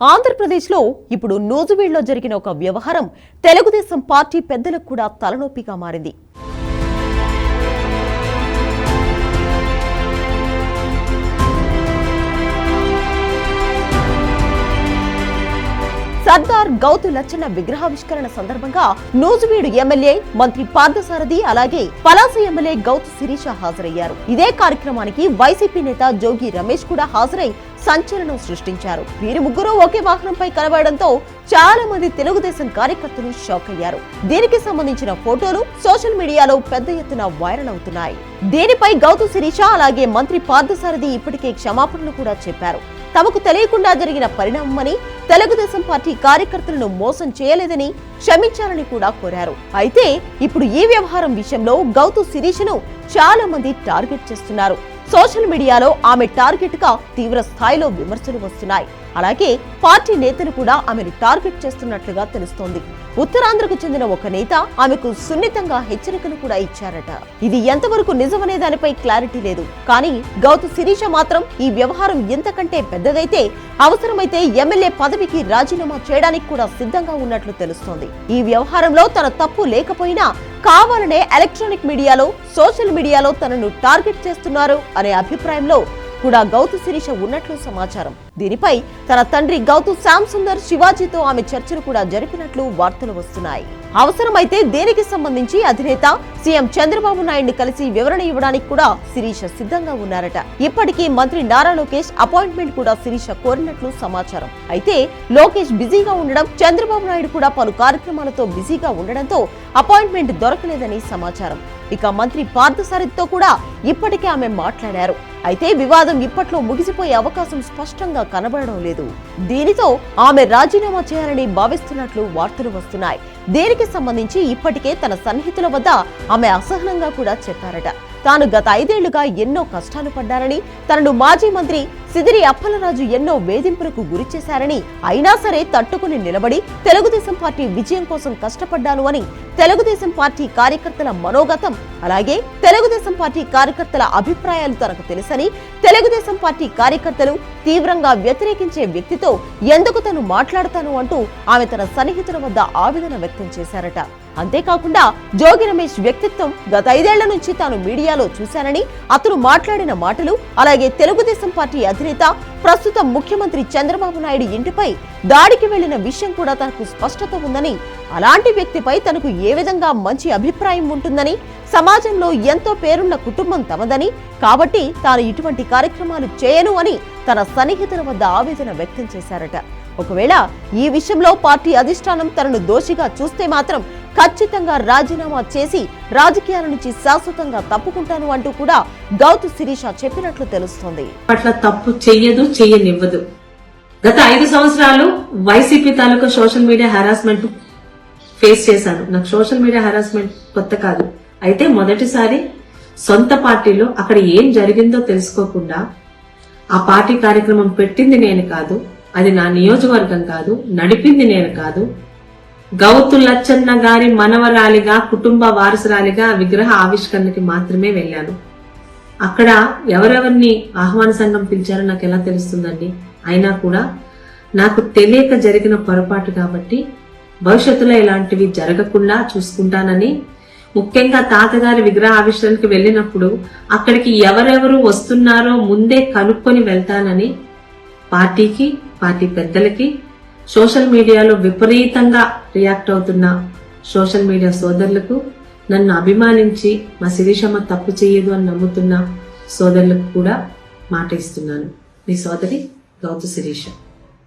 ఆంధ్రప్రదేశ్లో ఇప్పుడు నూజువీడులో జరిగిన ఒక వ్యవహారం తెలుగుదేశం పార్టీ పెద్దలకు కూడా తలనొప్పిగా మారింది. సర్దార్ గౌతు లచ్చన్న విగ్రహావిష్కరణ సందర్భంగా నూజువీడు ఎమ్మెల్యే మంత్రి పార్థసారథి అలాగే పలాస ఎమ్మెల్యే గౌతు శిరీష హాజరయ్యారు. ఇదే కార్యక్రమానికి వైసీపీ నేత జోగి రమేష్ కూడా హాజరై సంచలనం సృష్టించారు. వీరు ముగ్గురు ఒకే వాహనంపై కలవడంతో చాలా మంది తెలుగుదేశం కార్యకర్తలు షాక్ అయ్యారు. దీనికి సంబంధించిన ఫోటోలు సోషల్ మీడియాలో పెద్ద ఎత్తున వైరల్ అవుతున్నాయి. దీనిపై గౌతు శిరీష అలాగే మంత్రి పార్థసారథి ఇప్పటికే క్షమాపణలు కూడా చెప్పారు. తమకు తెలియకుండా జరిగిన పరిణామమని తెలుగుదేశం పార్టీ కార్యకర్తలను మోసం చేయలేదని క్షమించాలని కూడా కోరారు. అయితే ఇప్పుడు ఈ వ్యవహారం విషయంలో గౌతు శిరీషను చాలా మంది టార్గెట్ చేస్తున్నారు. సోషల్ మీడియాలో ఆమె టార్గెట్గా తీవ్ర స్థాయిలో విమర్శలు వస్తున్నాయి. అలాగే పార్టీ నేతలు కూడా ఆమెను టార్గెట్ చేస్తున్నట్లుగా తెలుస్తోంది. ఉత్తరాంధ్రకు చెందిన ఒక నేత ఆమెకు సున్నితంగా హెచ్చరికలు కూడా ఇచ్చారట. ఇది ఎంతవరకు నిజమనే దానిపై క్లారిటీ లేదు. కానీ గౌత శిరీష మాత్రం ఈ వ్యవహారం ఎంతకంటే పెద్దదైతే అవసరమైతే ఎమ్మెల్యే పదవికి రాజీనామా చేయడానికి కూడా సిద్ధంగా ఉన్నట్లు తెలుస్తోంది. ఈ వ్యవహారంలో తన తప్పు లేకపోయినా కావాలనే ఎలక్ట్రానిక్ మీడియాలో సోషల్ మీడియాలో తనను టార్గెట్ చేస్తున్నారు అనే అభిప్రాయంలో కూడా గౌతు శిరీష ఉన్నట్లు సమాచారం. దీనిపై తన తండ్రి గౌతు శ్యామ్ సుందర్ శివాజీతో ఆమె చర్చలు కూడా జరిపినట్లు వార్తలు వస్తున్నాయి. అవసరమైతే దేనికి సంబంధించి అధినేత సీఎం చంద్రబాబు నాయుడిని కలిసి వివరణ ఇవ్వడానికి కూడా శిరీష సిద్ధంగా ఉన్నారట. ఇప్పటికీ మంత్రి నారా లోకేష్ అపాయింట్మెంట్ కూడా శిరీష కోరినట్లు సమాచారం. అయితే లోకేష్ బిజీగా ఉండడం చంద్రబాబు నాయుడు కూడా పలు కార్యక్రమాలతో బిజీగా ఉండడంతో అపాయింట్మెంట్ దొరకలేదని సమాచారం. ఇక మంత్రి పార్థసారథితో కూడా ఇప్పటికే ఆమె మాట్లాడారు. అయితే వివాదం ఇప్పట్లో ముగిసిపోయే అవకాశం స్పష్టంగా కనబడడం లేదు. దీనితో ఆమె రాజీనామా చేయాలని భావిస్తున్నట్లు వార్తలు వస్తున్నాయి. దీనికి సంబంధించి ఇప్పటికే తన సన్నిహితుల వద్ద ఆమె అసహనంగా కూడా చెప్పారట. తాను గత ఐదేళ్ళుగా ఎన్నో కష్టాలు పడ్డారని తనను మాజీ మంత్రి సిదిరి అప్పలరాజు ఎన్నో వేధింపులకు గురి చేశారని అయినా సరే తట్టుకుని నిలబడి తెలుగుదేశం పార్టీ విజయం కోసం కష్టపడ్డాను అని తెలుగుదేశం పార్టీ కార్యకర్తల మనోగతం అలాగే తెలుగుదేశం పార్టీ కార్యకర్తల అభిప్రాయాలు తనకు తెలుసని తెలుగుదేశం పార్టీ కార్యకర్తలు తీవ్రంగా వ్యతిరేకించే వ్యక్తితో ఎందుకు తను మాట్లాడతాను అంటూ ఆమె తన సన్నిహితుల వద్ద ఆవేదన వ్యక్తం చేశారట. అంతేకాకుండా జోగి రమేష్ వ్యక్తిత్వం గత ఐదేళ్ళ నుంచి తాను మీడియాలో చూశానని అతను మాట్లాడిన మాటలు అలాగే తెలుగుదేశం పార్టీ అధినేత ప్రస్తుతం ముఖ్యమంత్రి చంద్రబాబు నాయుడు ఇంటిపై దాడికి వెళ్ళిన విషయం కూడా తనకు స్పష్టత ఉందని అలాంటి వ్యక్తిపై తనకు ఏ విధంగా మంచి అభిప్రాయం ఉంటుందని సమాజంలో ఎంతో పేరున్న కుటుంబం తమదని కాబట్టి తాను ఇటువంటి కార్యక్రమాలు చేయను అని తన సన్నిహితుల వద్ద ఆవేదన వ్యక్తం చేశారట. ఒకవేళ ఈ విషయంలో పార్టీ అధిష్టానం తనను దోషిగా చూస్తే మాత్రం ఖచ్చితంగా రాజీనామా చేసి రాజకీయాల నుంచి శాశ్వతంగా తప్పుకుంటాను అంటూ కూడా గౌతు శిరీష చెప్పినట్లు తెలుస్తోంది. పట్ల తప్పు చెయ్యదు చెయ్యనివ్వదు. గత ఐదు సంవత్సరాలు వైసీపీ తాలూకా సోషల్ మీడియా హెరాస్మెంట్ ఫేస్ చేశాను. నాకు సోషల్ మీడియా హెరాస్మెంట్ కొత్త కాదు. అయితే మొదటిసారి సొంత పార్టీలో అక్కడ ఏం జరిగిందో తెలుసుకోకుండా ఆ పార్టీ కార్యక్రమం పెట్టింది నేను కాదు అది నా నియోజకవర్గం కాదు నడిపింది నేను కాదు. గౌతు లచ్చన్న గారి మనవరాలిగా కుటుంబ వారసురాలిగా విగ్రహ ఆవిష్కరణకి మాత్రమే వెళ్ళాను. అక్కడ ఎవరెవరిని ఆహ్వాన సంఘం పిలిచారో నాకు ఎలా తెలుస్తుందండి? అయినా కూడా నాకు తెలియక జరిగిన పొరపాటు కాబట్టి భవిష్యత్తులో ఇలాంటివి జరగకుండా చూసుకుంటానని ముఖ్యంగా తాతగారి విగ్రహ ఆవిష్కరణకి వెళ్ళినప్పుడు అక్కడికి ఎవరెవరు వస్తున్నారో ముందే కనుక్కొని వెళ్తానని పార్టీకి పార్టీ పెద్దలకి సోషల్ మీడియాలో విపరీతంగా రియాక్ట్ అవుతున్న సోషల్ మీడియా సోదరులకు నన్ను అభిమానించి మా శిరీషమ్మ తప్పు చేయదు అని నమ్ముతున్న సోదరులకు కూడా మాట ఇస్తున్నాను. మీ సోదరి గౌతు శిరీష.